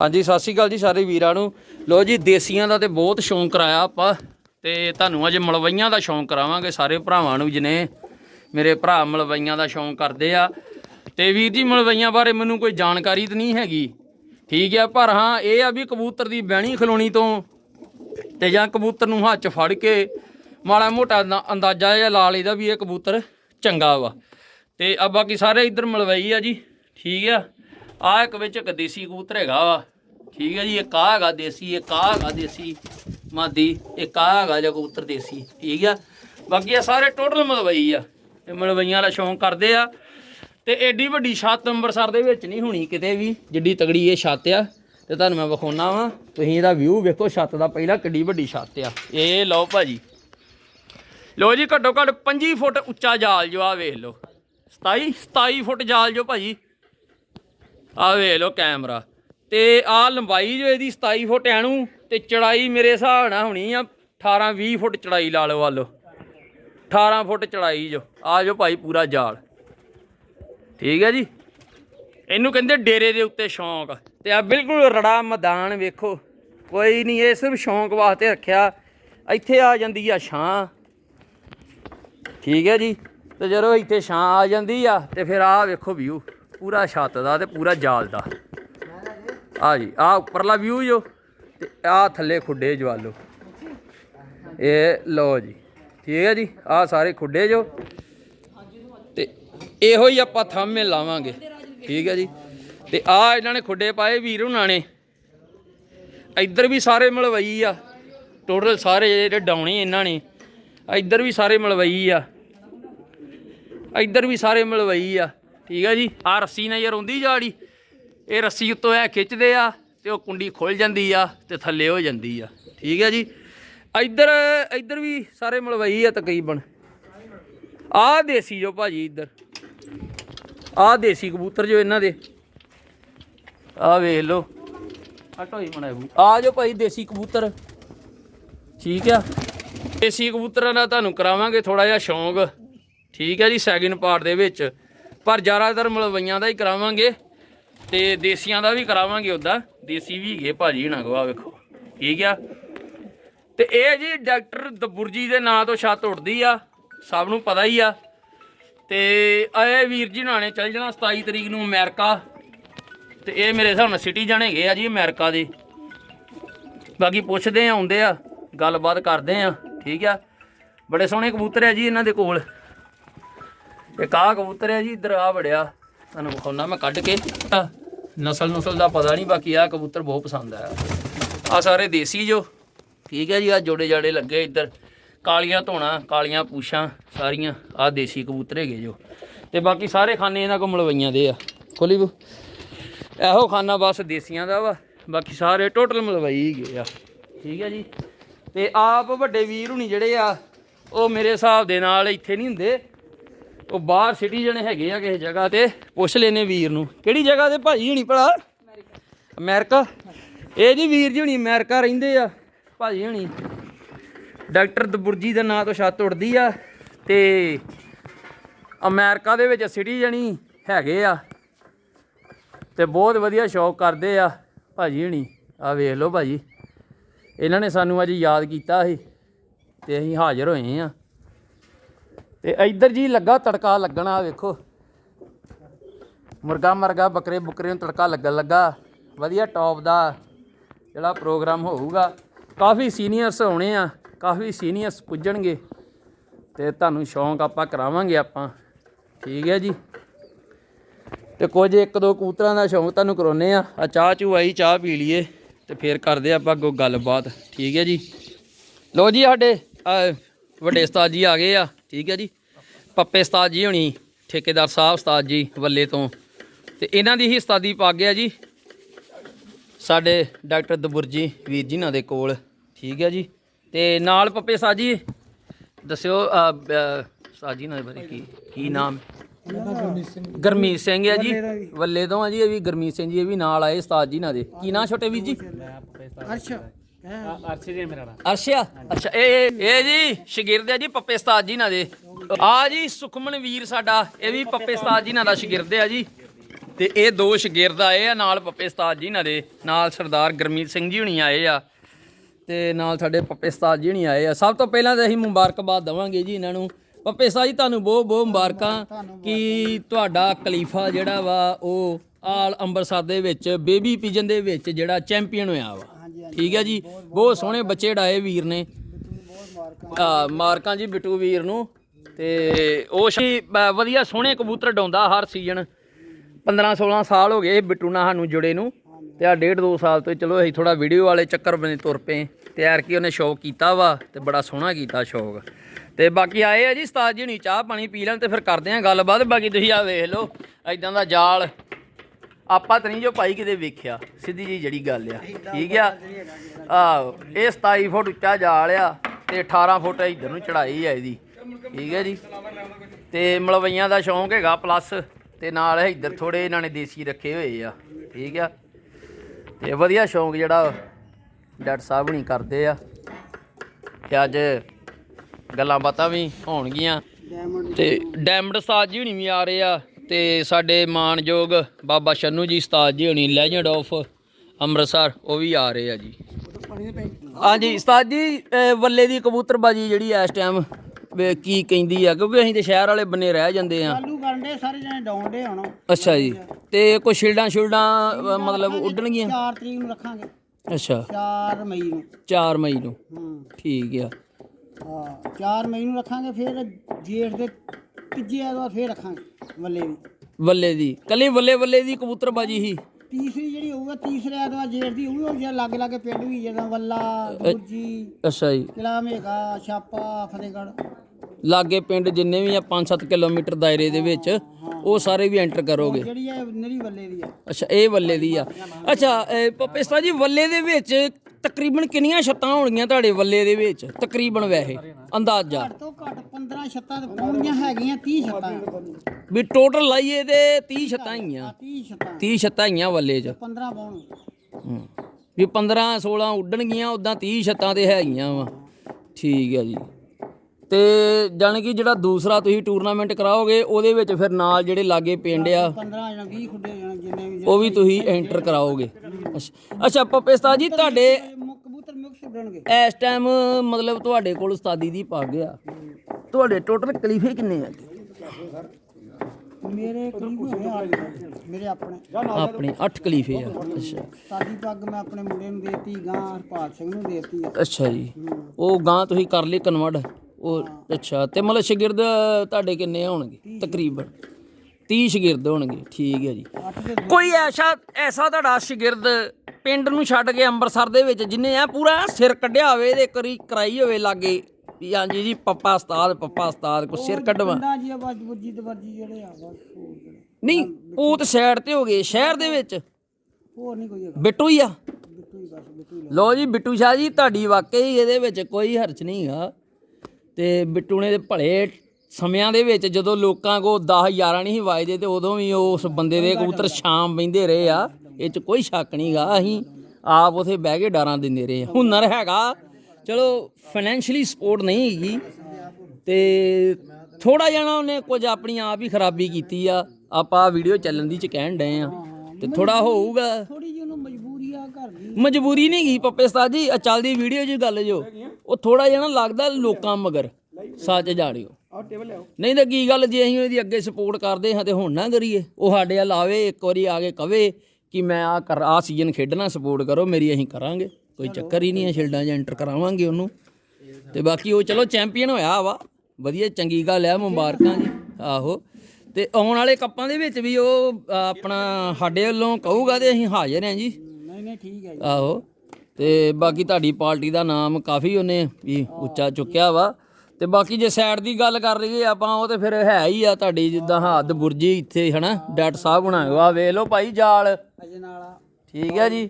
ਹਾਂਜੀ, ਸਤਿ ਸ਼੍ਰੀ ਅਕਾਲ ਜੀ ਸਾਰੇ ਵੀਰਾਂ ਨੂੰ। ਲੋ ਜੀ, ਦੇਸੀਆਂ ਦਾ ਤੇ ਬਹੁਤ ਸ਼ੌਂਕ ਕਰਾਇਆ ਆਪਾਂ ਤੇ ਤੁਹਾਨੂੰ ਅੱਜ ਮਲਵਈਆਂ ਦਾ ਸ਼ੌਂਕ ਕਰਾਵਾਂਗੇ ਸਾਰੇ ਭਰਾਵਾਂ ਨੂੰ ਜਿਨੇ ਮੇਰੇ ਭਰਾ ਮਲਵਈਆਂ ਦਾ ਸ਼ੌਂਕ ਕਰਦੇ ਆ। ਤੇ ਵੀਰ ਜੀ, ਮਲਵਈਆਂ ਬਾਰੇ ਮੈਨੂੰ ਕੋਈ ਜਾਣਕਾਰੀ ਤਾਂ ਨਹੀਂ ਹੈਗੀ। ਠੀਕ ਆ, ਪਰ ਹਾਂ, ਇਹ ਆ ਵੀ ਕਬੂਤਰ ਦੀ ਬਹਿਣੀ ਖਲੋਣੀ ਤੋਂ ਤੇ ਜਾਂ ਕਬੂਤਰ ਨੂੰ ਹੱਥ 'ਚ ਫੜ ਕੇ ਮਾੜਾ ਮੋਟਾ ਅੰਦਾਜ਼ਾ ਜਿਹਾ ਲਾ ਲਈਦਾ ਵੀ ਇਹ ਕਬੂਤਰ ਚੰਗਾ ਵਾ। ਤੇ ਆ ਬਾਕੀ ਸਾਰੇ ਇੱਧਰ ਮਲਵਈ ਆ ਜੀ, ਠੀਕ ਆ। ਆ ਇੱਕ ਵਿੱਚ ਇੱਕ ਦੇਸੀ ਕਬੂਤਰ ਹੈਗਾ ਵਾ। ਠੀਕ ਹੈ ਜੀ, ਇੱਕ ਆ ਹੈਗਾ ਦੇਸੀ, ਇੱਕ ਆ ਹੈਗਾ ਦੇਸੀ। ਮਾਦੀ, ਇੱਕ ਆ ਹੈਗਾ ਜਿਹਾ ਕਬੂਤਰ ਦੇਸੀ। ਠੀਕ ਆ? ਬਾਕੀ ਇਹ ਸਾਰੇ ਟੋਟਲ ਮਲਵਈ ਆ। ਤੇ ਮਲਵਈਆਂ ਦਾ ਸ਼ੌਂਕ ਕਰਦੇ ਆ। ਤੇ ਐਡੀ ਵੱਡੀ ਛੱਤ ਅੰਮ੍ਰਿਤਸਰ ਦੇ ਵਿੱਚ ਨਹੀਂ ਹੋਣੀ ਕਿਤੇ ਵੀ, ਜਿੱਡੀ ਤਗੜੀ ਇਹ ਛੱਤ ਆ। ਤੇ ਤੁਹਾਨੂੰ ਮੈਂ ਵਿਖਾਉਣਾ ਵਾ, ਤੁਸੀਂ ਇਹਦਾ ਵਿਊ ਵੇਖੋ, ਛੱਤ ਦਾ ਪਹਿਲਾਂ ਕਿੱਡੀ ਵੱਡੀ ਛੱਤ ਆ। ਇਹ ਲਓ ਭਾਜੀ। ਲਓ ਜੀ, ਘੱਟੋ ਘੱਟ 25 ਫੁੱਟ ਉੱਚਾ ਜਾਲ ਜੋ ਆ ਵੇਖ ਲਓ। 27 27 ਫੁੱਟ ਜਾਲ ਜੋ ਭਾਜੀ। ਆ ਵੇਖ ਲਓ ਕੈਮਰਾ। ਤੇ ਆ ਲੰਬਾਈ ਜੋ ਇਹਦੀ 27 ਫੁੱਟ ਐਨੂੰ ਤੇ ਚੜਾਈ ਮੇਰੇ ਹਿਸਾਬ ਨਾਲ ਹੋਣੀ ਆ 18 20 ਫੁੱਟ ਚੜਾਈ ਲਾ ਲਓ ਵਾਲੋ। 18 ਫੁੱਟ ਚੜਾਈ ਜੋ। ਆ ਜੋ ਭਾਈ ਪੂਰਾ ਜਾਲ। ਠੀਕ ਹੈ ਜੀ? ਇਹਨੂੰ ਕਹਿੰਦੇ ਡੇਰੇ ਦੇ ਉੱਤੇ ਸ਼ੌਂਕ। ਤੇ ਆ ਬਿਲਕੁਲ ਰੜਾ ਮੈਦਾਨ ਵੇਖੋ। ਕੋਈ ਨਹੀਂ, ਇਹ ਸਿਰਫ ਸ਼ੌਂਕ ਵਾਸਤੇ ਰੱਖਿਆ। ਇੱਥੇ ਆ ਜਾਂਦੀ ਆ ਛਾਂ। ਠੀਕ ਹੈ ਜੀ? ਤੇ ਜਦੋਂ ਇੱਥੇ ਛਾਂ ਆ ਜਾਂਦੀ ਆ ਤੇ ਫਿਰ ਆਹ ਵੇਖੋ ਵਿਊ। ਪੂਰਾ ਛੱਤ ਦਾ ਤੇ ਪੂਰਾ ਜਾਲ ਦਾ। ਆ ਜੀ, ਆ ਉੱਪਰਲਾ ਵਿਊ ਜੋ, ਤੇ ਆ ਥੱਲੇ ਖੁੱਡੇ ਜਵਾਲੋ। ਇਹ ਲਓ ਜੀ, ਠੀਕ ਹੈ ਜੀ, ਆ ਸਾਰੇ ਖੁੱਡੇ ਜੋ। ਤੇ ਇਹੋ ਹੀ ਆਪਾਂ ਥੰਮੇ ਲਾਵਾਂਗੇ, ਠੀਕ ਹੈ ਜੀ। ਤੇ ਆ ਇਹਨਾਂ ਨੇ ਖੁੱਡੇ ਪਾਏ ਵੀਰ ਹੁਣਾਂ ਨੇ। ਇੱਧਰ ਵੀ ਸਾਰੇ ਮਲਵਈ ਆ। ਟੋਟਲ ਸਾਰੇ ਜਿਹੜੇ ਡਾਉਣੇ ਇਹਨਾਂ ਨੇ ਇੱਧਰ ਵੀ ਸਾਰੇ ਮਲਵਈ ਆ। ਇੱਧਰ ਵੀ ਸਾਰੇ ਮਲਵਈ ਆ। ਠੀਕ ਆ ਜੀ ਆ ਰੱਸੀ ਨਾਲ ਯਾਰ ਆਉਂਦੀ ਜਾੜੀ। ਇਹ ਰੱਸੀ ਉੱਤੋਂ ਐ ਖਿੱਚਦੇ ਆ ਤੇ ਉਹ ਕੁੰਡੀ ਖੁੱਲ ਜਾਂਦੀ ਆ ਤੇ ਥੱਲੇ ਹੋ ਜਾਂਦੀ ਆ। ਠੀਕ ਆ ਜੀ ਇੱਧਰ ਇੱਧਰ ਵੀ ਸਾਰੇ ਮਲਵਈ ਆ ਤਕਰੀਬਨ। ਆ ਦੇਸੀ ਜੋ ਭਾਜੀ ਇੱਧਰ। ਆ ਦੇਸੀ ਕਬੂਤਰ ਜੋ ਇਹਨਾਂ ਦੇ। ਆ ਵੇਖ ਲਓ। ਆ ਢੋਈ ਬਣਾਇਆ ਆ ਜੋ ਭਾਈ ਦੇਸੀ ਕਬੂਤਰ। ਠੀਕ ਆ। ਦੇਸੀ ਕਬੂਤਰਾਂ ਦਾ ਤੁਹਾਨੂੰ ਕਰਾਵਾਂਗੇ ਥੋੜਾ ਜਿਹਾ ਸ਼ੌਂਕ। ਠੀਕ ਹੈ ਜੀ ਸੈਕਿੰਡ ਪਾਰਟ ਦੇ ਵਿੱਚ। ਪਰ ਜ਼ਿਆਦਾਤਰ ਮਲਵਈਆਂ ਦਾ ਹੀ ਕਰਾਵਾਂਗੇ ਤੇ ਦੇਸੀਆਂ ਦਾ ਵੀ ਕਰਾਵਾਂਗੇ ਉਦਾਂ। ਦੇਸੀ ਵੀ ਹੈਗੇ ਭਾਜੀ ਹਣਾ ਗਵਾ ਵੇਖੋ। ਠੀਕ ਆ? ਤੇ ਇਹ ਜੀ ਡਾਕਟਰ ਦਬੁਰਜੀ ਦੇ ਨਾਂ ਤੋਂ ਛੱਤ ਉੱਡਦੀ ਆ, ਸਭ ਨੂੰ ਪਤਾ ਹੀ ਆ। ਤੇ ਇਹ ਵੀਰ ਜੀ ਹੁਣਾਂ ਚੱਲ ਜਾਣਾ 27 ਤਰੀਕ ਨੂੰ ਅਮਰੀਕਾ। ਤੇ ਇਹ ਮੇਰੇ ਹਿਸਾਬ ਨਾਲ ਸਿਟੀ ਜਾਣੇਗੇ ਆ ਜੀ ਅਮਰੀਕਾ ਦੇ। ਬਾਕੀ ਪੁੱਛਦੇ ਆ, ਆਉਂਦੇ ਆ, ਗੱਲਬਾਤ ਕਰਦੇ ਆ। ਠੀਕ ਆ? ਬੜੇ ਸੋਹਣੇ ਕਬੂਤਰ ਆ ਜੀ ਇਹਨਾਂ ਦੇ ਕੋਲ। ਇੱਕ ਆਹ ਕਬੂਤਰ ਆ ਜੀ, ਇੱਧਰ ਆ ਵੜਿਆ। ਤੁਹਾਨੂੰ ਵਿਖਾਉਣਾ ਮੈਂ ਕੱਢ ਕੇ। ਆਹ ਨਸਲ ਨਸਲ ਦਾ ਪਤਾ ਨਹੀਂ, ਬਾਕੀ ਆਹ ਕਬੂਤਰ ਬਹੁਤ ਪਸੰਦ ਆਇਆ। ਆ ਸਾਰੇ ਦੇਸੀ ਜੋ। ਠੀਕ ਹੈ ਜੀ ਆ ਜੋੜੇ ਜਾੜੇ ਲੱਗੇ ਇੱਧਰ। ਕਾਲੀਆਂ ਧੋਣਾ, ਕਾਲੀਆਂ ਪੂਛਾਂ, ਸਾਰੀਆਂ। ਆ ਦੇਸੀ ਕਬੂਤਰ ਹੈਗੇ ਜੋ। ਤੇ ਬਾਕੀ ਸਾਰੇ ਖਾਨੇ ਇਹਨਾਂ ਕੋਲ ਮਲਵਈਆਂ ਦੇ ਆ। ਖੋਲੀ ਬੂ। ਇਹੋ ਖਾਨਾ ਬਸ ਦੇਸੀਆਂ ਦਾ ਵਾ। ਬਾਕੀ ਸਾਰੇ ਟੋਟਲ ਮਲਵਈ ਹੈਗੇ ਆ। ਠੀਕ ਹੈ ਜੀ। ਤੇ ਆਪ ਵੱਡੇ ਵੀਰ ਹੁਣੀ ਜਿਹੜੇ ਆ, ਉਹ ਮੇਰੇ ਹਿਸਾਬ ਦੇ ਨਾਲ ਇੱਥੇ ਨਹੀਂ ਹੁੰਦੇ। ਉਹ ਬਾਹਰ ਸਿਟੀ ਜਣੇ ਹੈਗੇ ਆ ਕਿਸੇ ਜਗ੍ਹਾ ਤੇ, ਪੁੱਛ ਲੈਨੇ ਵੀਰ ਨੂੰ। ਕਿਹੜੀ ਜਗ੍ਹਾ ਤੇ ਭਾਜੀ ਹੁਣੀ ਭਲਾ? ਅਮਰੀਕਾ। ਇਹ ਜੀ ਵੀਰ ਜੀ ਹੁਣੀ ਅਮਰੀਕਾ ਰਹਿੰਦੇ ਆ। ਭਾਜੀ ਹੁਣੀ ਡਾਕਟਰ ਦਬੁਰਜੀ ਦਾ ਨਾਂ ਤੋਂ ਛੱਤ ਉੱਡਦੀ ਆ ਤੇ ਅਮਰੀਕਾ ਦੇ ਵਿੱਚ ਸਿਟੀ ਜਣੀ ਹੈਗੇ ਆ ਤੇ ਬਹੁਤ ਵਧੀਆ ਸ਼ੌਕ ਕਰਦੇ ਆ ਭਾਜੀ ਹੁਣੀ। ਆ ਵੇਖ ਲਓ ਭਾਜੀ। ਇਹਨਾਂ ਨੇ ਸਾਨੂੰ ਅੱਜ ਯਾਦ ਕੀਤਾ ਸੀ ਤੇ ਅਸੀਂ ਹਾਜ਼ਰ ਹੋਏ ਆ। ਤੇ ਇੱਧਰ ਜੀ ਲੱਗਾ ਤੜਕਾ ਲੱਗਣਾ, ਵੇਖੋ। ਮੁਰਗਾ ਮਰਗਾ, ਬੱਕਰੇ ਬੁਕਰੇ ਨੂੰ ਤੜਕਾ ਲੱਗਣ ਲੱਗਾ। ਵਧੀਆ ਟੌਪ ਦਾ ਜਿਹੜਾ ਪ੍ਰੋਗਰਾਮ ਹੋਊਗਾ। ਕਾਫੀ ਸੀਨੀਅਰਸ ਹੋਣੇ ਆ, ਕਾਫੀ ਸੀਨੀਅਰਸ ਪੁੱਜਣਗੇ। ਤੇ ਤੁਹਾਨੂੰ ਸ਼ੌਂਕ ਆਪਾਂ ਕਰਾਵਾਂਗੇ ਆਪਾਂ। ਠੀਕ ਹੈ ਜੀ। ਤੇ ਕੁਝ ਇੱਕ ਦੋ ਕੂਤਰਾਂ ਦਾ ਸ਼ੌਂਕ ਤੁਹਾਨੂੰ ਕਰਾਉਨੇ ਆ। ਆ ਚਾਹ ਚੂ ਆਈ, ਚਾਹ ਪੀ ਲਈਏ ਤੇ ਫੇਰ ਕਰਦੇ ਆਪਾਂ ਅੱਗੋਂ ਗੱਲਬਾਤ। ਠੀਕ ਹੈ ਜੀ। ਲੋ ਜੀ ਸਾਡੇ ਵੱਡੇ ਉਸਤਾਦ ਜੀ ਆ ਗਏ ਆ। ਠੀਕ ਹੈ ਜੀ। ਪੱਪੇ ਉਸਤਾਦ ਜੀ ਹੋਣੀ ਠੇਕੇਦਾਰ ਸਾਹਿਬ ਉਸਤਾਦ ਜੀ ਵੱਲੇ ਤੋਂ। ਤੇ ਇਹਨਾਂ ਦੀ ਹੀ ਉਸਤਾਦੀ ਪਾ ਗਿਆ ਜੀ। ਸਾਡੇ ਡਾਕਟਰ ਦਬੁਰਜੀ ਵੀਰ ਜੀ ਨਾਲ ਦੇ ਕੋਲ ਠੀਕ ਹੈ ਜੀ। ਤੇ ਨਾਲ ਪੱਪੇ ਉਸਤਾਦ ਜੀ ਦੱਸਿਓ ਉਸਤਾਦ ਜੀ ਨਾਲ ਬਾਰੇ ਕੀ ਕੀ ਨਾਮ? ਗਰਮੀਤ ਸਿੰਘ ਆ ਜੀ ਵੱਲੇ ਤੋਂ ਆ ਜੀ ਇਹ ਵੀ ਗਰਮੀਤ ਸਿੰਘ ਜੀ ਇਹ ਵੀ ਨਾਲ ਆਏ ਉਸਤਾਦ ਜੀ ਨਾਲ ਦੇ। ਕੀ ਨਾਂ ਛੋਟੇ ਵੀਰ ਜੀ? ਅਰਸ਼ਿਆ ਅੱਛਾ ਇਹ ਇਹ- ਇਹ ਜੀ ਸ਼ਾਗਿਰਦ ਹੈ ਜੀ ਪੱਪੇ ਉਸਤਾਦ ਜੀ ਨਾਲ ਦੇ। ਆ ਜੀ ਸੁਖਮਨ ਵੀਰ ਸਾਡਾ ਇਹ ਵੀ ਪੱਪੇ ਉਸਤਾਦ ਜੀ ਨਾਲ ਦਾ ਸ਼ਾਗਿਰਦ ਹੈ ਜੀ। ਤੇ ਇਹ ਦੋ ਸ਼ਾਗਿਰਦ ਆਏ ਆ ਨਾਲ ਪੱਪੇ ਉਸਤਾਦ ਜੀ ਇਹਨਾਂ ਦੇ ਨਾਲ ਸਰਦਾਰ ਗਰਮੀਤ ਸਿੰਘ ਜੀ ਹੁਣੀ ਆਏ ਆ। ਤੇ ਨਾਲ ਸਾਡੇ ਪੱਪੇ ਉਸਤਾਦ ਜੀ ਹੁਣੀ ਆਏ ਆ। ਸਭ ਤੋਂ ਪਹਿਲਾਂ ਤਾਂ ਅਸੀਂ ਮੁਬਾਰਕਬਾਦ ਦਵਾਂਗੇ ਜੀ ਇਹਨਾਂ ਨੂੰ। ਪੱਪੇ ਉਸਤਾਦ ਜੀ ਤੁਹਾਨੂੰ ਬਹੁਤ ਬਹੁਤ ਮੁਬਾਰਕਾਂ ਕਿ ਤੁਹਾਡਾ ਖਲੀਫਾ ਜਿਹੜਾ ਵਾ ਉਹ ਆਲ ਅੰਮ੍ਰਿਤਸਰ ਦੇ ਵਿੱਚ ਬੇਬੀ ਪਿਜਨ ਦੇ ਵਿੱਚ ਜਿਹੜਾ ਚੈਂਪੀਅਨ ਹੋਇਆ ਵਾ। ਠੀਕ ਹੈ ਜੀ? ਬਹੁਤ ਸੋਹਣੇ ਬੱਚੇ ਡਾਏ ਵੀਰ ਨੇ। ਆ ਮਾਰਕਾਂ ਜੀ ਬਿੱਟੂ ਵੀਰ ਨੂੰ। ਤੇ ਉਹ ਸ਼ੀ ਵਧੀਆ ਸੋਹਣੇ ਕਬੂਤਰ ਡਾਉਂਦਾ ਹਰ ਸੀਜ਼ਨ 15 16 ਸਾਲ ਹੋ ਗਏ ਬਿੱਟੂ ਨਾਲ ਸਾਨੂੰ ਜੁੜੇ ਨੂੰ ਤੇ ਆ ਡੇਢ ਦੋ ਸਾਲ ਤੋਂ ਚਲੋ ਅਸੀਂ ਥੋੜਾ ਵੀਡੀਓ ਵਾਲੇ ਚੱਕਰ ਬਣੇ ਤੁਰ ਪਏ। ਤਿਆਰ ਕੀ ਉਹਨੇ ਸ਼ੌਕ ਕੀਤਾ ਵਾ ਤੇ ਬੜਾ ਸੋਹਣਾ ਕੀਤਾ ਸ਼ੌਕ। ਤੇ ਬਾਕੀ ਆਏ ਆ ਜੀ ਉਸਤਾਦ ਜੀ ਹੁਣੀ ਚਾਹ ਪਾਣੀ ਪੀ ਲੈਣ ਤੇ ਫਿਰ ਕਰਦੇ ਆ ਗੱਲਬਾਤ। ਬਾਕੀ ਤੁਸੀਂ ਆ ਵੇਖ ਲਓ ਐਦਾਂ ਦਾ ਜਾਲ ਆਪਾਂ ਤਾਂ ਨਹੀਂ ਜੋ ਭਾਈ ਕਿਤੇ ਵੇਖਿਆ, ਸਿੱਧੀ ਜੀ ਜਿਹੜੀ ਗੱਲ ਆ। ਠੀਕ ਆ? ਆਹੋ, ਇਹ 27 ਫੁੱਟ ਉੱਚਾ ਜਾਲ ਆ ਤੇ 18 ਫੁੱਟ ਇਧਰ ਨੂੰ ਚੜਾਈ ਆ ਇਹਦੀ। ਠੀਕ ਹੈ ਜੀ। ਤੇ ਮਲਵਈਆਂ ਦਾ ਸ਼ੌਂਕ ਹੈਗਾ ਪਲੱਸ ਤੇ ਨਾਲ ਇਧਰ ਥੋੜੇ ਇਹਨਾਂ ਨੇ ਦੇਸੀ ਰੱਖੇ ਹੋਏ ਆ ਠੀਕ ਆ। ਤੇ ਵਧੀਆ ਸ਼ੌਂਕ ਜਿਹੜਾ ਡਾਕਟਰ ਸਾਹਿਬ ਨਹੀਂ ਕਰਦੇ ਆ। ਤੇ ਅੱਜ ਗੱਲਾਂ ਬਾਤਾਂ ਵੀ ਹੋਣਗੀਆਂ। ਤੇ ਡੈਮਡ ਉਸਤਾਦ ਜੀ ਹੁਣੀ ਵੀ ਆ ਰਹੇ ਆ ਤੇ ਸਾਡੇ ਮਾਨਯੋਗ ਬਾਬਾ ਸ਼ੰਨੂ ਜੀ ਉਸਤਾਦ ਜੀ ਹੁਣੀ ਲੈਜੈਂਡ ਆਫ ਅੰਮ੍ਰਿਤਸਰ ਉਹ ਵੀ ਆ ਰਹੇ ਆ ਜੀ। ਹਾਂਜੀ ਉਸਤਾਦ ਜੀ ਵੱਲੇ ਦੀ ਕਬੂਤਰਬਾਜੀ ਜਿਹੜੀ ਇਸ ਟਾਈਮ ਕੀ ਕਹਿੰਦੀ ਆ ਕਿਉਂਕਿ ਅਸੀਂ ਤੇ ਸ਼ਹਿਰ ਵਾਲੇ ਬੰਨੇ ਰਹਿ ਜਾਂਦੇ ਆ। ਚਾਲੂ ਕਰਨ ਦੇ ਸਾਰੇ ਜਣੇ ਡਾਉਣ ਦੇ ਹੁਣ। ਅੱਛਾ ਜੀ। ਤੇ ਕੋਈ ਸ਼ਿਲਡਾਂ ਸ਼ਿਲਡਾਂ ਮਤਲਬ ਉੱਡਣਗੀਆਂ? 4 ਤਰੀਕ ਨੂੰ ਰੱਖਾਂਗੇ। ਅੱਛਾ। 4 ਮਈ ਨੂੰ। 4 ਮਈ ਨੂੰ। ਹੂੰ। ਠੀਕ ਆ। ਹਾਂ 4 ਮਈ ਨੂੰ ਰੱਖਾਂਗੇ ਫਿਰ ਜੇਠ ਦੇ ਤੀਜੇ ਐਤਵਾਰ ਫਿਰ ਰੱਖਾਂਗੇ ਵੱਲੇ ਦੀ। ਵੱਲੇ ਦੀ। ਕੱਲੀ ਵੱਲੇ ਵੱਲੇ ਦੀ ਕਬੂਤਰਬਾਜੀ ਹੀ। ਤੀਸਰੀ ਜਿਹੜੀ ਹੋਊਗਾ ਤੀਸਰੇ ਐਤਵਾਰ ਜੇਠ ਦੀ ਉਹ ਜਿਹੜਾ ਲਾਗੇ ਲਾਗੇ ਪਿੰਡ ਵੀ ਜਦੋਂ ਵੱਲਾ ਗੁਰਜੀ ਅੱਛਾ ਜੀ। ਕਿਲਾ ਮੇਗਾ ਛਾਪਾ ਫਤਿਹਗੜ੍ਹ। ਲਾਗੇ ਪਿੰਡ ਜਿੰਨੇ ਵੀ ਆ 5-7 ਕਿਲੋਮੀਟਰ ਦਾਇਰੇ ਦੇ ਵਿੱਚ ਉਹ ਸਾਰੇ ਵੀ ਐਂਟਰ ਕਰੋਗੇ। ਜਿਹੜੀ ਹੈ ਨਰੀ ਵੱਲੇ ਦੀ ਆ। ਅੱਛਾ ਇਹ ਵੱਲੇ ਦੀ ਆ। ਅੱਛਾ ਇਹ ਪਪੇਸਤਾ ਜੀ ਵੱਲੇ ਦੇ ਵਿੱਚ ਤਕਰੀਬਨ ਕਿੰਨੀਆਂ ਛੱਤਾਂ ਹੋਣਗੀਆਂ ਤੁਹਾਡੇ ਵੱਲੇ ਦੇ ਵਿੱਚ? ਤਕਰੀਬਨ ਵੈਸੇ ਅੰਦਾਜ਼ਾ। ਘੱਟ ਤੋਂ ਘੱਟ 15 ਛੱਤਾਂ ਤੇ ਪੌਣੀਆਂ ਹੈਗੀਆਂ 30 ਛੱਤਾਂ। ਵੀ ਟੋਟਲ ਲਾਈਏ ਤੇ 30 ਛੱਤਾਂ ਹੀ ਆ। 30 ਛੱਤਾਂ। 30 ਛੱਤਾਂ ਹੀ ਆ ਵੱਲੇ 'ਚ। 15 ਪਾਉਣ ਹੂੰ। ਵੀ 15 16 ਉੱਡਣਗੀਆਂ ਉਦਾਂ 30 ਛੱਤਾਂ ਤੇ ਹੈਗੀਆਂ ਵਾ। ਠੀਕ ਹੈ ਜੀ। ਤੇ ਜਾਣੀ ਕਿ ਜਿਹੜਾ ਦੂਸਰਾ ਤੁਸੀਂ ਟੂਰਨਾਮੈਂਟ ਕਰਾਓਗੇ ਉਹਦੇ ਵਿੱਚ ਫਿਰ ਨਾਲ ਜਿਹੜੇ ਲਾਗੇ ਪਿੰਡ ਆ 15 ਜਾਂ 20 ਖੁੱਡੇ ਜਾਣ ਜਿੰਨੇ ਵੀ ਉਹ ਵੀ ਤੁਸੀਂ ਐਂਟਰ ਕਰਾਓਗੇ। ਅੱਛਾ ਅੱਛਾ ਪਪੇਸਤਾ ਜੀ ਤੁਹਾਡੇ ਕਬੂਤਰ ਮਿਕਸ ਉੱਡਣਗੇ ਇਸ ਟਾਈਮ ਮਤਲਬ ਤੁਹਾਡੇ ਕੋਲ ਉਸਤਾਦੀ ਦੀ ਪੱਗ ਆ। ਤੁਹਾਡੇ ਟੋਟਲ ਕਲੀਫੇ ਕਿੰਨੇ ਆ ਮੇਰੇ ਮੇਰੇ ਆਪਣੇ। ਆਪਣੇ 8 ਕਲੀਫੇ ਆ। ਅੱਛਾ। ਸਾਡੀ ਪੱਗ ਮੈਂ ਆਪਣੇ ਮੁੰਡੇ ਨੂੰ ਦੇਤੀ ਗਾਂ ਹਰਪਾਲ ਸਿੰਘ ਨੂੰ ਦੇਤੀ ਅੱਛਾ ਜੀ। ਉਹ ਗਾਂ ਤੁਸੀਂ ਕਰ ਲਈ ਕਨਵਰਟ ਉਹ ਅੱਛਾ ਤੇ ਮਤਲਬ ਸ਼ਾਗਿਰਦ ਤੁਹਾਡੇ ਕਿੰਨੇ ਹੋਣਗੇ? ਤਕਰੀਬਨ। 30 ਸ਼ਾਗਿਰਦ ਹੋਣਗੇ ਠੀਕ ਹੈ ਜੀ। ਕੋਈ ਐਸਾ ਐਸਾ ਤੁਹਾਡਾ ਸ਼ਾਗਿਰਦ ਪਿੰਡ ਨੂੰ ਛੱਡ ਕੇ ਅੰਮ੍ਰਿਤਸਰ ਦੇ ਵਿੱਚ ਜਿਨੇ ਆ ਪੂਰਾ ਸਿਰ ਕੱਢਿਆ ਹੋਵੇ ਤੇ ਕਰੀ ਕਰਾਈ ਹੋਵੇ ਲਾਗੇ ਵੀ ਹਾਂਜੀ ਜੀ ਪੱਪਾ ਉਸਤਾਦ ਪੱਪਾ ਉਸਤਾਦ ਕੋ ਸਿਰ ਕੱਢਵਾ। ਜੀ ਬੁੱਜੀ ਜਿਹੜੇ ਆ। ਨਹੀਂ ਉਹ ਤੇ ਸਾਈਡ ਤੇ ਹੋ ਗਏ ਸ਼ਹਿਰ ਦੇ ਵਿੱਚ? ਹੋਰ ਨਹੀਂ ਕੋਈ ਹੈਗਾ। ਬਿੱਟੂ ਹੀ ਆ? ਬਿੱਟੂ ਹੀ ਬਸ ਬਿੱਟੂ ਹੀ ਲੋ ਜੀ ਬਿੱਟੂ ਸ਼ਾਹ ਜੀ ਤੁਹਾਡੀ ਵਾਕਈ ਇਹਦੇ ਵਿੱਚ ਕੋਈ ਹਰਚ ਨਹੀਂ ਹੈਗਾ। ਤੇ ਬਿੱਟੂ ਨੇ ਤੇ ਭਲੇ ਸਮਿਆਂ ਦੇ ਵਿੱਚ ਜਦੋਂ ਲੋਕਾਂ ਕੋ 10 11 ਨਹੀਂ ਸੀ ਵਾਜਦੇ ਤੇ ਉਦੋਂ ਵੀ ਉਸ ਬੰਦੇ ਦੇ ਕਬੂਤਰ ਸ਼ਾਮ ਬੈਂਦੇ ਰਹੇ ਆ, ਇਹ ਚ ਕੋਈ ਸ਼ੱਕ ਨਹੀਂਗਾ ਅਸੀਂ ਆਪ ਉਥੇ ਬਹਿ ਕੇ ਡਾਰਾਂ ਦਿੰਦੇ ਰਹੇ ਆ ਹੁਨਰ ਹੈਗਾ। ਚਲੋ ਫਾਈਨੈਂਸ਼ੀਅਲੀ ਸਪੋਰਟ ਨਹੀਂ ਹੈਗੀ। ਤੇ ਥੋੜਾ ਜਣਾ ਉਹਨੇ ਕੁਝ ਆਪਣੀ ਆਪ ਹੀ ਖਰਾਬੀ ਕੀਤੀ ਆ। ਆਪਾਂ ਵੀਡੀਓ ਚੱਲਣ ਦੀ ਚ ਕਹਿਣ ਡਏ ਆ। ਤੇ ਥੋੜਾ ਹੋਊਗਾ। ਥੋੜੀ ਮਜਬੂਰੀ ਨਹੀਂ ਗਈ ਪੱਪੇ ਸਤਾ ਜੀ, ਆਹ ਚੱਲਦੀ ਵੀਡੀਓ ਜੀ ਗੱਲ ਜੋ। ਉਹ ਥੋੜਾ ਜਿਹਾ ਨਾ ਲੱਗਦਾ ਲੋਕਾਂ ਮਗਰ। ਸੱਚ ਜਾਣਿਓ। ਆਹ ਟੇਬਲ ਲਿਆਓ ਨਹੀਂ ਤਾਂ ਕੀ ਗੱਲ ਜੇ ਅਸੀਂ ਉਹਦੀ ਅੱਗੇ ਸਪੋਰਟ ਕਰਦੇ ਹਾਂ ਤੇ ਹੁਣ ਨਾ ਕਰੀਏ। ਉਹ ਸਾਡੇ ਵੱਲ ਆਵੇ, ਇੱਕ ਵਾਰੀ ਆ ਕੇ ਕਵੇ ਕਿ ਮੈਂ ਆ ਕਰ ਆ ਸੀਜ਼ਨ ਖੇਡਣਾ ਸਪੋਰਟ ਕਰੋ, ਮੇਰੀ ਅਸੀਂ ਕਰਾਂਗੇ। ਕੋਈ ਚੱਕਰ ਹੀ ਨਹੀਂ ਹੈ ਸ਼ਿਲਡਾਂ 'ਚ ਐਂਟਰ ਕਰਾਵਾਂਗੇ ਉਹਨੂੰ। ਤੇ ਬਾਕੀ ਉਹ ਚਲੋ ਚੈਂਪੀਅਨ ਹੋਇਆ ਵਾ। ਵਧੀਆ, ਚੰਗੀ ਗੱਲ ਹੈ ਮੁਬਾਰਕਾਂ ਜੀ। ਆਹੋ। ਤੇ ਆਉਣ ਵਾਲੇ ਕੱਪਾਂ ਦੇ ਵਿੱਚ ਵੀ ਉਹ ਆਪਣਾ ਸਾਡੇ ਵੱਲੋਂ ਕਹੂਗਾ ਤੇ ਅਸੀਂ ਹਾਜ਼ਰ ਹਾਂ ਜੀ। ਨਹੀਂ ਨਹੀਂ ਠੀਕ ਹੈ ਜੀ। ਆਹੋ ਤੇ ਬਾਕੀ ਤੁਹਾਡੀ ਪਾਰਟੀ ਦਾ ਨਾਮ ਕਾਫੀ ਉਹਨੇ ਵੀ ਉੱਚਾ ਚੁੱਕਿਆ ਵਾ। ਤੇ ਬਾਕੀ ਜੇ ਸਾਈਡ ਦੀ ਗੱਲ ਕਰ ਲਈਏ ਆਪਾਂ ਉਹ ਤੇ ਫਿਰ ਹੈ ਹੀ ਆ ਤੁਹਾਡੀ ਜਿੱਦਾਂ ਹੱਦ ਬੁਰਜੀ ਇੱਥੇ ਹਨਾ? ਡਾਕਟਰ ਸਾਹਿਬ ਬਣਾਇਓ ਆ ਵੇਖ ਲਓ ਭਾਈ ਜਾਲ। ਅਜਨਾਲਾ। ਠੀਕ ਹੈ ਜੀ।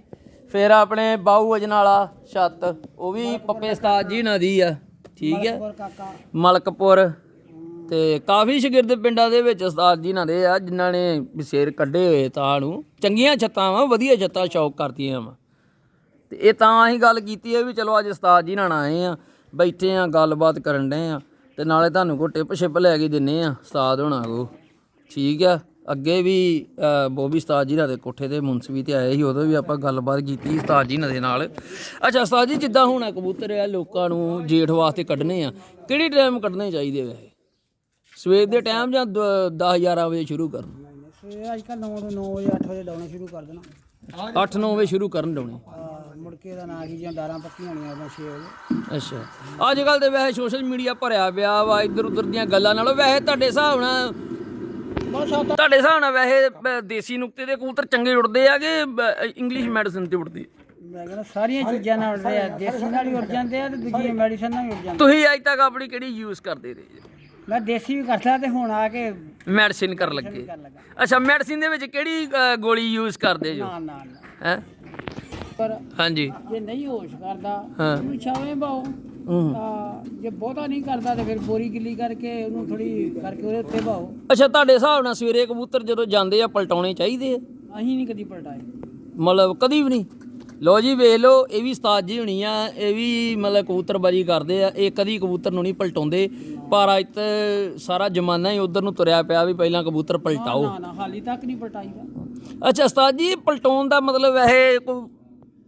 ਫਿਰ ਆਪਣੇ ਬਾਹੂ ਅਜਨਾਲਾ ਛੱਤ ਉਹ ਵੀ ਪੱਪੇ ਉਸਤਾਦ ਜੀ ਨਾਲ ਦੀ ਆ। ਠੀਕ ਹੈ। ਮਲਕਪੁਰ। ਤੇ ਕਾਫੀ ਸ਼ਾਗਿਰਦ ਪਿੰਡਾਂ ਦੇ ਵਿੱਚ ਉਸਤਾਦ ਜੀ ਨਾਲ ਦੇ ਆ ਜਿਨ੍ਹਾਂ ਨੇ ਵਿਸੇਰ ਕੱਢੇ ਹੋਏ ਤਾਂ ਨੂੰ। ਚੰਗੀਆਂ ਛੱਤਾਂ ਵਾ ਵਧੀਆ ਛੱਤਾਂ ਸ਼ੌਕ ਕਰਦੀਆਂ ਵਾ। ਤੇ ਇਹ ਤਾਂ ਅਸੀਂ ਗੱਲ ਕੀਤੀ ਹੈ ਵੀ ਚਲੋ ਅੱਜ ਉਸਤਾਦ ਜੀ ਨਾਲ ਆਏ ਆ ਬੈਠੇ ਆ ਗੱਲਬਾਤ ਕਰਨ ਡਏ ਆ ਤੇ ਨਾਲੇ ਤੁਹਾਨੂੰ ਕੋ ਟਿਪ ਛਿਪ ਲੈ ਕੇ ਦਿੰਨੇ ਆ ਉਸਤਾਦ ਹੋਣਾ ਕੋ। ਠੀਕ ਆ ਅੱਗੇ ਵੀ ਅ, ਬੋਬੀ ਉਸਤਾਦ ਜੀ ਨਾਲ ਦੇ ਕੋਠੇ ਤੇ ਮੁਨਸਵੀ ਤੇ ਆਏ ਸੀ ਉਦੋਂ ਵੀ ਆਪਾਂ ਗੱਲਬਾਤ ਕੀਤੀ ਸੀ ਉਸਤਾਦ ਜੀ ਨਾਲ ਦੇ ਨਾਲ। ਅੱਛਾ ਉਸਤਾਦ ਜੀ ਜਿੱਦਾਂ ਹੁਣ ਕਬੂਤਰ ਆ ਲੋਕਾਂ ਨੂੰ ਜੇਠ ਵਾਸਤੇ ਕੱਢਣੇ ਆ ਕਿਹੜੀ ਟਾਈਮ ਕੱਢਣੇ ਚਾਹੀਦੇ ਵੈਸੇ? ਸਵੇਰ ਦੇ ਟਾਈਮ ਜਾਂ 10 11 ਵਜੇ ਸ਼ੁਰੂ ਕਰਨ? ਸਵੇਰੇ ਅੱਜ ਕੱਲ 9 ਤੋਂ 9 ਵਜੇ 8 ਵਜੇ ਡਾਉਣਾ ਸ਼ੁਰੂ ਕਰ ਦੇਣਾ। 8 9 ਵਜੇ ਸ਼ੁਰੂ ਕਰਨ ਡਾਉਣੇ ਆਹ, ਮੁੜ ਕੇ ਦਾ ਨਾ ਕੀ ਜਾਂ ਡਾਰਾਂ ਪੱਕੀਆਂ ਹੋਣੀਆਂ ਉਦੋਂ 6 ਵਜੇ। ਅੱਛਾ। ਅੱਜ ਕੱਲ ਤੇ ਵੈਸੇ ਸੋਸ਼ਲ ਮੀਡੀਆ ਭਰਿਆ ਪਿਆ ਵਾ ਇੱਧਰ ਉੱਧਰ ਦੀਆਂ ਗੱਲਾਂ ਨਾਲੋਂ ਵੈਸੇ ਤੁਹਾਡੇ ਹਿਸਾਬ ਨਾਲ ਬਸ ਆ ਤੁਹਾਡੇ ਹਿਸਾਬ ਨਾਲ ਵੈਸੇ ਦੇਸੀ ਨੁਕਤੇ ਦੇ ਕਬੂਤਰ ਚੰਗੇ ਉੜਦੇ ਆ ਕਿ ਇੰਗਲਿਸ਼ ਮੈਡੀਸਨ ਤੇ ਉੜਦੇ? ਮੈਂ ਕਹਿੰਦਾ ਸਾਰੀਆਂ ਚੀਜ਼ਾਂ ਨਾਲ ਉੱਡਦੇ ਆ ਦੇਸੀ ਨਾਲ ਹੀ ਉੱਡ ਜਾਂਦੇ ਆ ਤੇ ਦੂਜੀ ਮੈਡੀਸਨ ਨਾਲ ਵੀ ਉੱਡ ਜਾਂਦੇ ਤੁਸੀਂ ਅੱਜ ਤੱਕ ਆਪਣੀ ਕਿਹੜੀ ਯੂਜ਼ ਕਰਦੇ ਰਹੇ? ਮੈਂ ਦੇਸੀ ਵੀ ਕਰਦਾ ਤੇ ਹੁਣ ਆ ਕੇ ਮੈਡੀਸਿਨ ਕਰਨ ਲੱਗੇ। ਅੱਛਾ ਮੈਡੀਸਿਨ ਦੇ ਵਿੱਚ ਕਿਹੜੀ ਅ, ਗੋਲੀ ਯੂਜ਼ ਕਰਦੇ ਜੋ? ਨਾ ਨਾ ਨਾ। ਹੈ? ਪਰ ਹਾਂਜੀ। ਜੇ ਨਹੀਂ ਹੋਸ਼ ਕਰਦਾ ਹਾਂ। ਉਹਨੂੰ ਛਾਵੇਂ ਬਾਓ ਹੂੰ। ਤਾਂ ਜੇ ਬਹੁਤਾ ਨਹੀਂ ਕਰਦਾ ਤੇ ਫਿਰ ਬੋਰੀ ਗਿੱਲੀ ਕਰਕੇ ਉਹਨੂੰ ਥੋੜੀ ਕਰਕੇ ਉਹਦੇ ਉੱਤੇ ਬਾਓ ਅੱਛਾ ਤੁਹਾਡੇ ਹਿਸਾਬ ਨਾਲ ਸਵੇਰੇ ਕਬੂਤਰ ਜਦੋਂ ਜਾਂਦੇ ਆ ਪਲਟਾਉਣੇ ਚਾਹੀਦੇ ਆ? ਅਸੀਂ ਨਹੀਂ ਕਦੀ ਪਲਟਾਏ। ਮਤਲਬ ਕਦੀ ਵੀ ਨਹੀਂ? ਲੋ ਜੀ ਵੇਖ ਲਓ ਇਹ ਵੀ ਉਸਤਾਦ ਜੀ ਹੋਣੀ ਆ ਇਹ ਵੀ ਮਤਲਬ ਕਬੂਤਰਬਾਜੀ ਕਰਦੇ ਆ ਇਹ ਕਦੀ ਕਬੂਤਰ ਨੂੰ ਨਹੀਂ ਪਲਟਾਉਂਦੇ। ਪਰ ਅੱਜ ਤੇ ਸਾਰਾ ਜ਼ਮਾਨਾ ਹੀ ਉਧਰ ਨੂੰ ਤੁਰਿਆ ਪਿਆ ਵੀ ਪਹਿਲਾਂ ਕਬੂਤਰ ਪਲਟਾਓ। ਨਾ ਨਾ ਹਾਲੀ ਤੱਕ ਨਹੀਂ ਪਲਟਾਈਦਾ। ਅੱਛਾ ਉਸਤਾਦ ਜੀ ਪਲਟਾਉਣ ਦਾ ਮਤਲਬ ਇਹ ਕੋਈ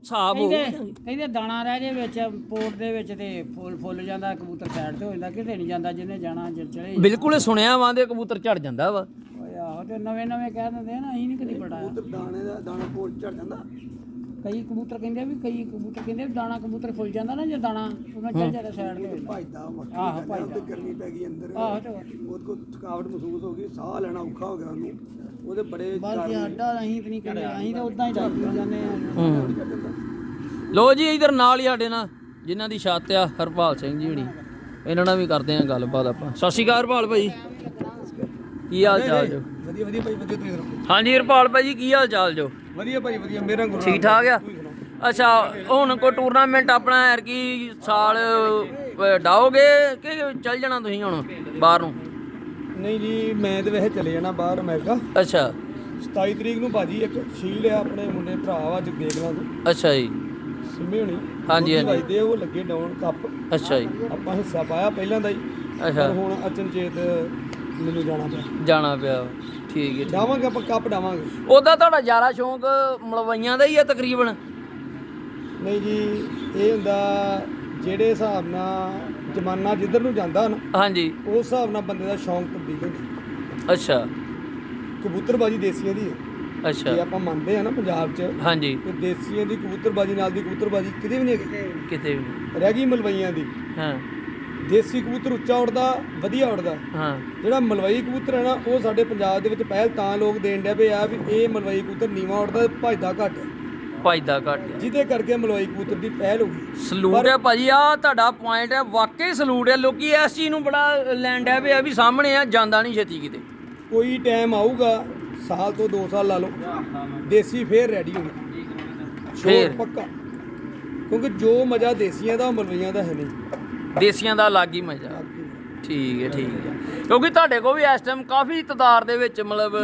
ਹਿਸਾਬ ਹੋ ਕਹਿੰਦੇ ਕਹਿੰਦੇ ਦਾਣਾ ਰਹਿ ਜੇ ਵਿੱਚ ਪੋਟ ਦੇ ਵਿੱਚ ਤੇ ਫੁੱਲ ਫੁੱਲ ਜਾਂਦਾ ਕਬੂਤਰ ਸਾਈਡ ਤੇ ਹੋ ਜਾਂਦਾ ਕਿਤੇ ਨਹੀਂ ਜਾਂਦਾ ਜਿਹਨੇ ਜਾਣਾ ਚਲੇ ਬਿਲਕੁਲ ਇਹ ਸੁਣਿਆ ਵਾਂ ਦੇ ਕਬੂਤਰ ਝੜ ਜਾਂਦਾ ਵਾ। ਓਏ ਆਹੋ ਤੇ ਨਵੇਂ ਨਵੇਂ ਕਹਿ ਦਿੰਦੇ ਆ ਨਾ ਅਸੀਂ ਨਹੀਂ ਕਦੀ ਪਲਟਾਇਆ ਦਾਣੇ ਦਾ ਦਾਣਾ ਪੋਟ ਚੜ ਜਾਂਦਾ। ਕਈ ਕਬੂਤਰ ਕਹਿੰਦੇ ਆ ਵੀ ਕਈ ਕਬੂਤਰ ਕਹਿੰਦੇ ਆ ਵੀ ਦਾਣਾ ਕਬੂਤਰ ਫੁੱਲ ਜਾਂਦਾ ਨਾ ਜੇ ਦਾਣਾ ਉਹਨਾਂ ਚੱਲ ਜਾਂਦਾ ਸਾਈਡ ਤੇ। ਹੋ। ਜਾਂਦਾ ਭਜਦਾ ਮੱਕੀ ਆਹੋ ਖਾਂਦਾ, ਭਜਦਾ। ਉੱਤੇ ਗਰਮੀ ਪੈ ਗਈ ਅੰਦਰ। ਆਹੋ ਤੇ ਉਹਦੇ ਕੋਲ ਥਕਾਵਟ ਮਹਿਸੂਸ ਹੋ ਗਈ ਸਾਹ ਲੈਣਾ ਔਖਾ ਹੋ ਗਿਆ ਉਹਨੂੰ ਉਹਦੇ ਬੜੇ ਬਸ ਜੀ ਸਾਡਾ ਅਸੀਂ ਤੇ ਨਹੀਂ ਕਹਿੰਦੇ ਅਸੀਂ ਤਾਂ ਉਦਾਂ ਹੀ ਚੱਲ ਜਾਂਦੇ ਆ। ਲੋ ਜੀ ਇਧਰ ਨਾਲ ਹੀ ਸਾਡੇ ਨਾਲ ਜਿਨ੍ਹਾਂ ਦੀ ਛੱਤ ਆ ਹਰਪਾਲ ਸਿੰਘ ਜੀ ਹੁਣੀ। ਇਹਨਾਂ ਨਾਲ ਵੀ ਕਰਦੇ ਆ ਗੱਲਬਾਤ ਆਪਾਂ। ਸਤਿ ਸ਼੍ਰੀ ਅਕਾਲ ਹਰਪਾਲ ਭਾਈ। ਕੀ ਹਾਲ ਚਾਲ ਜੋ? ਵਧੀਆ ਵਧੀਆ ਭਾਈ ਵਧੀਆ ਤੁਸੀਂ ਸੁਣਾਓ? ਹਾਂਜੀ ਹਰਪਾਲ ਭਾਈ ਜੀ ਕੀ ਹਾਲ ਚਾਲ ਜੋ? ਵਧੀਆ ਭਾਈ ਵਧੀਆ ਮੇਰਾ ਗੁਰੂ ਠੀਕ ਠਾਕ ਆ? ਅੱਛਾ ਹੁਣ ਕੋ ਟੂਰਨਾਮੈਂਟ ਆਪਣਾ ਯਾਰ ਕੀ ਸਾਲ ਡਾਓਗੇ ਕਿ ਚੱਲ ਜਾਣਾ ਤੁਸੀਂ ਹੁਣ ਬਾਹਰ ਨੂੰ? ਨਹੀਂ ਜੀ ਮੈਂ ਤੇ ਵੈਸੇ ਚਲੇ ਜਾਣਾ ਬਾਹਰ ਅਮਰੀਕਾ। ਅੱਛਾ। 27 ਤਰੀਕ ਨੂੰ ਭਾਜੀ ਇੱਕ ਸ਼ੀਲਡ ਆ ਆਪਣੇ ਮੁੰਡੇ ਭਰਾ ਵਾ ਜਗਦੇਵ ਤੋਂ ਅੱਛਾ ਜੀ। ਸਿੰਮੇ ਹੋਣੀ। ਹਾਂਜੀ, ਹਾਂਜੀ। ਵੱਜਦੇ ਉਹ ਲੱਗੇ ਡਾਊਨ ਕੱਪ। ਅੱਛਾ ਜੀ। ਆਪਾਂ ਹਿੱਸਾ ਪਾਇਆ ਪਹਿਲਾਂ ਦਾ ਹੀ। ਅੱਛਾ। ਹੁਣ ਅਚਨਚੇਤ ਮੈਨੂੰ ਜਾਣਾ ਪਿਆ। ਜਾਣਾ ਪਿਆ। ਠੀਕ ਹੈ ਡਾਵਾਂਗੇ ਆਪਾਂ ਕੱਪ ਡਾਵਾਂਗੇ। ਉਹਦਾ ਤੁਹਾਡਾ ਜ਼ਿਆਦਾ ਸ਼ੌਂਕ ਮਲਵਈਆਂ ਦਾ ਹੀ ਆ ਤਕਰੀਬਨ? ਨਹੀਂ ਜੀ ਇਹ ਹੁੰਦਾ ਜਿਹੜੇ ਹਿਸਾਬ ਨਾਲ ਜ਼ਮਾਨਾ ਜਿੱਧਰ ਨੂੰ ਜਾਂਦਾ ਨਾ ਹਾਂਜੀ। ਉਸ ਹਿਸਾਬ ਨਾਲ ਬੰਦੇ ਦਾ ਸ਼ੌਂਕ ਤਬਦੀਲ ਹੁੰਦਾ ਅੱਛਾ। ਕਬੂਤਰਬਾਜੀ ਦੇਸੀਆਂ ਦੀ ਹੈ। ਅੱਛਾ। ਜੇ ਆਪਾਂ ਮੰਨਦੇ ਆ ਨਾ ਪੰਜਾਬ 'ਚ। ਹਾਂਜੀ। ਕਿ ਦੇਸੀਆਂ ਦੀ ਕਬੂਤਰਬਾਜੀ ਨਾਲ ਦੀ ਕਬੂਤਰਬਾਜੀ ਕਿਤੇ ਵੀ ਨਹੀਂ ਹੈਗੀ। ਕਿਤੇ ਵੀ ਨਹੀਂ। ਰਹਿ ਗਈ ਮਲਵਈਆਂ ਦੀ। ਹਾਂ। ਦੇਸੀ ਕਬੂਤਰ ਉੱਚਾ ਉੱਡਦਾ ਵਧੀਆ ਉੱਡਦਾ। ਹਾਂ। ਜਿਹੜਾ ਮਲਵਈ ਕਬੂਤਰ ਹੈ ਨਾ ਉਹ ਸਾਡੇ ਪੰਜਾਬ ਦੇ ਵਿੱਚ ਪਹਿਲ ਤਾਂ ਲੋਕ ਦੇਣ ਪਏ ਆ ਵੀ ਇਹ ਮਲਵਈ ਕਬੂਤਰ ਨੀਵਾ ਉੱਡਦਾ ਭਜਦਾ ਘੱਟ। ਹੈ। ਭਜਦਾ ਘੱਟ। ਜਿਹਦੇ ਕਰਕੇ ਮਲਵਈ ਕਬੂਤਰ ਦੀ ਪਹਿਲ ਹੋ ਗਈ। ਸਲੂਟ ਹੈ ਭਾਜੀ ਆ ਤੁਹਾਡਾ ਪੁਆਇੰਟ ਹੈ ਵਾਕਈ ਸਲੂਟ ਹੈ। ਲੋਕੀ ਇਸ ਚੀਜ਼ ਨੂੰ ਬੜਾ ਲੈਂਡ ਹੈ ਵੀ ਆ ਵੀ ਸਾਹਮਣੇ ਆ ਜਾਂਦਾ ਨਹੀਂ ਛੇਤੀ ਕਿਤੇ। ਕੋਈ ਟਾਈਮ ਆਊਗਾ ਸਾਲ ਤੋਂ 2 ਸਾਲ ਲਾ ਲਓ ਦੇਸੀ ਫੇਰ ਰੈਡੀ ਹੋਣੀ ਫੇਰ? ਫੇਰ ਪੱਕਾ। ਕਿਉਂਕਿ ਜੋ ਮਜ਼ਾ ਦੇਸੀਆਂ ਦਾ ਮਲਵਈਆਂ ਦਾ ਹੈ ਨਹੀਂ। ਦੇਸੀਆਂ ਦਾ ਅਲੱਗ ਹੀ ਮਜ਼ਾ। ਠੀਕ ਹੈ ਠੀਕ ਹੈ। ਕਿਉਂਕਿ ਤੁਹਾਡੇ ਕੋਲ ਵੀ ਇਸ ਟਾਈਮ ਕਾਫੀ ਤਦਾਰ ਦੇ ਵਿੱਚ ਮਤਲਬ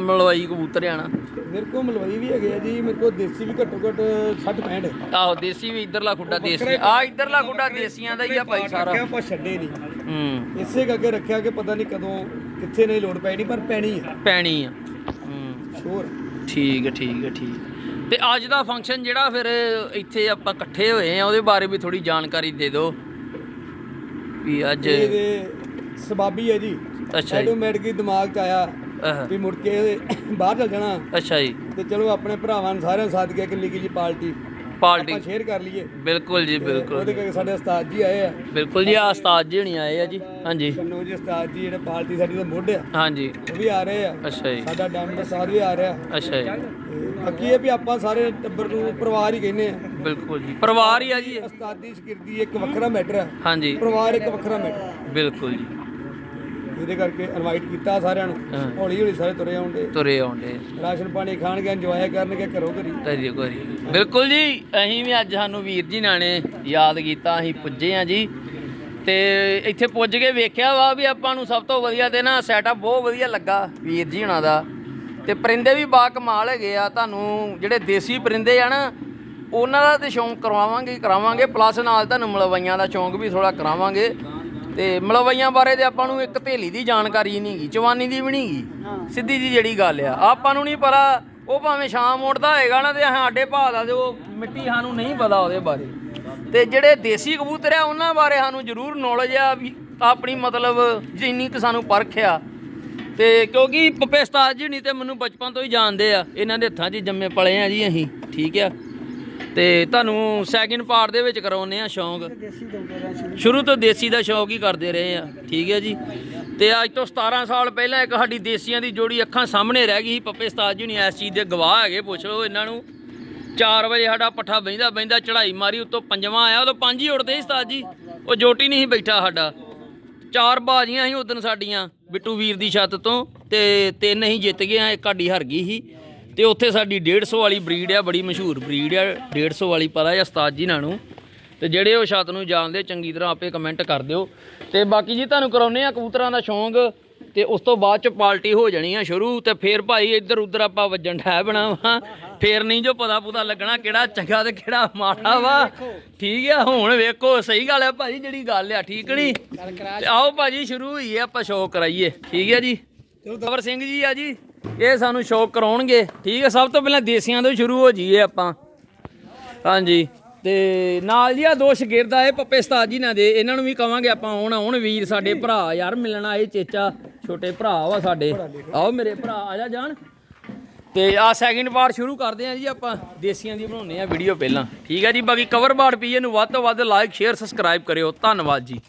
ਮਲਵਈ ਕਬੂਤਰ ਆ ਨਾ। ਮੇਰੇ ਕੋਲ ਮਲਵਈ ਵੀ ਹੈਗੇ ਆ ਜੀ ਮੇਰੇ ਕੋਲ ਦੇਸੀ ਵੀ ਘੱਟੋ ਘੱਟ 60 65 ਹੈ ਆਹੋ ਦੇਸੀ ਵੀ ਇਧਰਲਾ ਖੁੱਡਾ ਦੇਸੀ ਆ ਇਧਰਲਾ ਖੁੱਡਾ ਦੇਸੀਆਂ ਦਾ ਹੀ ਆ ਭਾਈ ਸਾਰਾ। ਰੱਖਿਆ ਆਪਾਂ ਛੱਡੇ ਨਹੀਂ। ਹੂੰ। ਇਸੇ ਕਰਕੇ ਰੱਖਿਆ ਕਿ ਪਤਾ ਨਹੀਂ ਕਦੋਂ ਕਿੱਥੇ ਨਹੀਂ ਲੋੜ ਪੈਣੀ ਪਰ ਪੈਣੀ ਹੈ ਪੈਣੀ ਆ। ਹੂੰ। ਸ਼ੋਰ ਠੀਕ ਹੈ ਠੀਕ ਹੈ ਠੀਕ। ਤੇ ਅੱਜ ਦਾ ਫੰਕਸ਼ਨ ਜਿਹੜਾ ਫਿਰ ਇੱਥੇ ਆਪਾਂ ਇਕੱਠੇ ਹੋਏ ਆ ਉਹਦੇ ਬਾਰੇ ਵੀ ਥੋੜੀ ਜਾਣਕਾਰੀ ਦੇ ਦਿਓ। ਵੀ ਅੱਜ ਇਹਦੇ ਸਬਾਬੀ ਹੈ ਜੀ। ਅੱਛਾ ਜੀ। ਆਟੋਮੈਟਿਕ ਦਿਮਾਗ 'ਚ ਆਇਆ ਵੀ ਮੁੜ ਕੇ ਬਾਹਰ ਚੱਲ ਜਾਣਾ। ਅੱਛਾ ਜੀ। ਤੇ ਚਲੋ ਆਪਣੇ ਭਰਾਵਾਂ ਨੂੰ ਸਾਰਿਆਂ ਨੂੰ ਸਾਥ ਗਿਆ ਕਿ ਨਿੱਕੀ ਜੀ ਪਾਰਟੀ ਪਾਰਟੀ। ਆਪਾਂ ਸ਼ੇਅਰ ਕਰ ਲਈਏ। ਬਿਲਕੁਲ ਜੀ ਬਿਲਕੁਲ। ਉਹਦੇ ਕਰਕੇ ਸਾਡੇ ਉਸਤਾਦ ਜੀ ਆਏ ਆ। ਬਿਲਕੁਲ ਜੀ ਆ ਉਸਤਾਦ ਜੀ ਹਣੀ ਆਏ ਆ ਜੀ। ਹਾਂਜੀ। ਕੰਨੂ ਜੀ ਉਸਤਾਦ ਜੀ ਜਿਹੜੇ ਪਾਰਟੀ ਸਾਡੀ ਦਾ ਮੁੱਢ ਆ ਹਾਂਜੀ। ਉਹ ਵੀ ਆ ਰਹੇ ਆ। ਅੱਛਾ ਜੀ। ਸਾਡਾ ਡਾਇਮੰਡ ਉਸਤਾਦ ਵੀ ਆ ਰਿਹਾ। ਅੱਛਾ ਜੀ। ਇਹ ਵੀ ਆਪਾਂ ਸਾਰੇ ਟੱਬਰ ਨੂੰ ਪਰਿਵਾਰ ਹੀ ਕਹਿੰਦੇ ਆ। ਬਿਲਕੁਲ ਜੀ। ਪਰਿਵਾਰ ਹੀ ਆ ਜੀ ਇਹ। ਉਸਤਾਦੀ ਸ਼ਗਿਰਦੀ ਇੱਕ ਵੱਖਰਾ ਮੈਟਰ ਆ ਹਾਂਜੀ। ਪਰਿਵਾਰ ਇੱਕ ਵੱਖਰਾ ਮੈਟਰ ਬਿਲਕੁਲ ਜੀ। ਇਹਦੇ ਕਰਕੇ ਇਨਵਾਈਟ ਕੀਤਾ ਸਾਰਿਆਂ ਨੂੰ। ਹਾਂ। ਹੌਲੀ ਹੌਲੀ ਸਾਰੇ ਤੁਰੇ ਆਉਂਦੇ ਤੁਰੇ ਆਉਂਦੇ ਰਾਸ਼ਨ ਪਾਣੀ ਖਾਣਗੇ ਇੰਜੋਏ ਕਰਨਗੇ ਘਰੋਂ ਘਰੀ। ਤੇਰੀ ਕੋਈ ਬਿਲਕੁਲ ਜੀ ਅਸੀਂ ਵੀ ਅੱਜ ਸਾਨੂੰ ਵੀਰ ਜੀ ਨਾਲ ਨੇ ਯਾਦ ਕੀਤਾ ਅਸੀਂ ਪੁੱਜੇ ਆ ਜੀ। ਤੇ ਇੱਥੇ ਪੁੱਜ ਕੇ ਵੇਖਿਆ ਵਾ ਵੀ ਆਪਾਂ ਨੂੰ ਸਭ ਤੋਂ ਵਧੀਆ ਤੇ ਨਾ ਸੈਟਅਪ ਬਹੁਤ ਵਧੀਆ ਲੱਗਾ ਵੀਰ ਜੀ ਹੁਣਾਂ ਦਾ। ਤੇ ਪਰਿੰਦੇ ਵੀ ਬਾ ਕਮਾਲ ਹੈਗੇ ਆ ਤੁਹਾਨੂੰ ਜਿਹੜੇ ਦੇਸੀ ਪਰਿੰਦੇ ਆ ਨਾ ਉਹਨਾਂ ਦਾ ਤੇ ਸ਼ੌਂਕ ਕਰਵਾਵਾਂਗੇ ਕਰਾਵਾਂਗੇ ਪਲੱਸ ਨਾਲ ਤੁਹਾਨੂੰ ਮਲਵਈਆਂ ਦਾ ਸ਼ੌਂਕ ਵੀ ਥੋੜਾ ਕਰਾਵਾਂਗੇ। ਤੇ ਮਲਵਈਆਂ ਬਾਰੇ ਤੇ ਆਪਾਂ ਨੂੰ ਇੱਕ ਥੇਲੀ ਦੀ ਜਾਣਕਾਰੀ ਨਹੀਂ ਗੀ ਚਵਾਨੀ ਦੀ ਵੀ ਨਹੀਂ ਗੀ। ਸਿੱਧੀ ਜੀ ਜਿਹੜੀ ਗੱਲ ਆ ਆਪਾਂ ਨੂੰ ਨਹੀਂ ਪਤਾ ਉਹ ਭਾਵੇਂ ਸ਼ਾਮ ਉੱਡਦਾ ਹੋਏਗਾ ਨਾ ਤੇ ਸਾਡੇ ਭਾਅ ਦਾ ਤੇ ਉਹ ਮਿੱਟੀ ਸਾਨੂੰ ਨਹੀਂ ਪਤਾ ਉਹਦੇ ਬਾਰੇ। ਤੇ ਜਿਹੜੇ ਦੇਸੀ ਕਬੂਤਰ ਆ ਉਹਨਾਂ ਬਾਰੇ ਸਾਨੂੰ ਜ਼ਰੂਰ ਨੌਲੇਜ ਆ ਵੀ ਆਪਣੀ ਮਤਲਬ ਜਿੰਨੀ ਕਿ ਸਾਨੂੰ ਪਰਖ ਆ। ਤੇ ਕਿਉਂਕਿ ਪੱਪੇ ਉਸਤਾਦ ਜੀ ਨਹੀਂ ਤੇ ਮੈਨੂੰ ਬਚਪਨ ਤੋਂ ਹੀ ਜਾਣਦੇ ਆ ਇਹਨਾਂ ਦੇ ਹੱਥਾਂ 'ਚ ਜੰਮੇ ਪਲੇ ਆ ਜੀ ਅਸੀਂ ਠੀਕ ਆ। ਤੇ ਤੁਹਾਨੂੰ ਸੈਕਿੰਡ ਪਾਰਟ ਦੇ ਵਿੱਚ ਕਰਾਉਨੇ ਆ ਸ਼ੌਂਕ। ਸ਼ੁਰੂ ਤੋਂ ਦੇਸੀ ਦਾ ਸ਼ੌਂਕ ਹੀ ਕਰਦੇ ਰਹੇ ਆ ਠੀਕ ਹੈ ਜੀ। ਤੇ ਅੱਜ ਤੋਂ 17 ਸਾਲ ਪਹਿਲਾਂ ਇੱਕ ਸਾਡੀ ਦੇਸੀਆਂ ਦੀ ਜੋੜੀ ਅੱਖਾਂ ਸਾਹਮਣੇ ਰਹਿ ਗਈ ਸੀ। ਪੱਪੇ ਉਸਤਾਦ ਜੀ ਨੇ ਇਸ ਚੀਜ਼ ਦੇ ਗਵਾਹ ਹੈਗੇ, ਪੁੱਛ ਲਓ ਇਹਨਾਂ ਨੂੰ। 4 ਵਜੇ ਸਾਡਾ ਪੱਠਾ ਬਹਿੰਦਾ ਬਹਿੰਦਾ ਚੜਾਈ ਮਾਰੀ, ਉੱਤੋਂ ਪੰਜਵਾਂ ਆਇਆ, ਉਦੋਂ ਪੰਜ ਹੀ ਉੜਦੇ ਸੀ ਉਸਤਾਦ ਜੀ। ਉਹ ਜੋਟੀ ਨਹੀਂ ਸੀ ਬੈਠਾ ਸਾਡਾ। ਚਾਰ ਬਾਜ਼ੀਆਂ ਸੀ ਉਦੋਂ ਸਾਡੀਆਂ, ਬਿੱਟੂ ਵੀਰ ਦੀ ਛੱਤ ਤੋਂ, ਤੇ ਤਿੰਨ ਹੀ ਜਿੱਤ ਗਏ ਆ ਇੱਕ ਸਾਡੀ ਹਾਰ ਗਈ ਸੀ। ਤੇ ਉੱਥੇ ਸਾਡੀ 150 ਵਾਲੀ ਬਰੀਡ ਆ ਬੜੀ ਮਸ਼ਹੂਰ ਬਰੀਡ ਆ 150 ਵਾਲੀ ਪਤਾ ਹੈ ਉਸਤਾਦ ਜੀ ਨਾਲ। ਨੂੰ ਤੇ ਜਿਹੜੇ ਉਹ ਛੱਤ ਨੂੰ ਜਾਣਦੇ ਚੰਗੀ ਤਰ੍ਹਾਂ ਆਪੇ ਕਮੈਂਟ ਕਰ ਦਿਓ। ਤੇ ਬਾਕੀ ਜੀ ਤੁਹਾਨੂੰ ਕਰਾਉਨੇ ਆ ਕਬੂਤਰਾਂ ਦਾ ਸ਼ੌਂਕ ਤੇ ਉਸ ਤੋਂ ਬਾਅਦ ਚ ਪਾਰਟੀ ਹੋ ਜਾਣੀ ਆ ਸ਼ੁਰੂ ਤੇ ਫੇਰ ਭਾਈ ਇੱਧਰ ਉੱਧਰ ਆਪਾਂ ਵੱਜਣ ਠਹਿ ਬਣਾਵਾ ਫੇਰ ਨਹੀਂ ਜੋ ਪਤਾ ਪੁਤਾ ਲੱਗਣਾ ਕਿਹੜਾ ਚੰਗਾ ਤੇ ਕਿਹੜਾ ਮਾੜਾ ਵਾ। ਠੀਕ ਆ ਹੁਣ ਵੇਖੋ ਸਹੀ ਗੱਲ ਹੈ ਭਾਜੀ ਜਿਹੜੀ ਗੱਲ ਆ ਠੀਕ ਨਹੀਂ ਆਓ ਭਾਜੀ ਸ਼ੁਰੂ ਹੋਈ ਆਪਾਂ ਸ਼ੌਕ ਕਰਾਈਏ। ਠੀਕ ਹੈ ਜੀ। ਕਵਰ ਸਿੰਘ ਜੀ ਆ ਜੀ। ਇਹ ਸਾਨੂੰ ਸ਼ੌਕ ਕਰਾਉਣਗੇ। ਠੀਕ ਹੈ ਸਭ ਤੋਂ ਪਹਿਲਾਂ ਦੇਸੀਆਂ ਤੋਂ ਸ਼ੁਰੂ ਹੋ ਜਾਈਏ ਆਪਾਂ। ਹਾਂਜੀ, ਤੇ ਨਾਲ ਜੀ ਆ ਦੋ ਸ਼ਗਿਰਦ ਆਏ ਪੱਪੇ ਉਸਤਾਦ ਜੀ ਨਾਲ ਦੇ। ਇਹਨਾਂ ਨੂੰ ਵੀ ਕਵਾਂਗੇ ਆਪਾਂ ਆਉਣ ਆਉਣ ਵੀਰ ਸਾਡੇ ਭਰਾ, ਯਾਰ ਮਿਲਣ ਆਏ ਚੇਚਾ, ਛੋਟੇ ਭਰਾ ਵਾ ਸਾਡੇ। ਆਓ ਮੇਰੇ ਭਰਾ, ਆ ਜਾ ਜਾਣ। ਤੇ ਆ ਸੈਕਿੰਡ ਪਾਰਟ ਸ਼ੁਰੂ ਕਰਦੇ ਆ ਜੀ ਆਪਾਂ। ਦੇਸੀਆਂ ਦੀ ਬਣਾਉਨੇ ਆ ਵੀਡੀਓ ਪਹਿਲਾਂ। ਠੀਕ ਹੈ ਜੀ, ਬਾਕੀ ਕਵਰ ਬਾੜ ਪੀਏ ਨੂੰ ਵੱਧ ਤੋਂ ਵੱਧ ਲਾਈਕ ਸ਼ੇਅਰ ਸਬਸਕ੍ਰਾਈਬ ਕਰਿਓ। ਧੰਨਵਾਦ ਜੀ।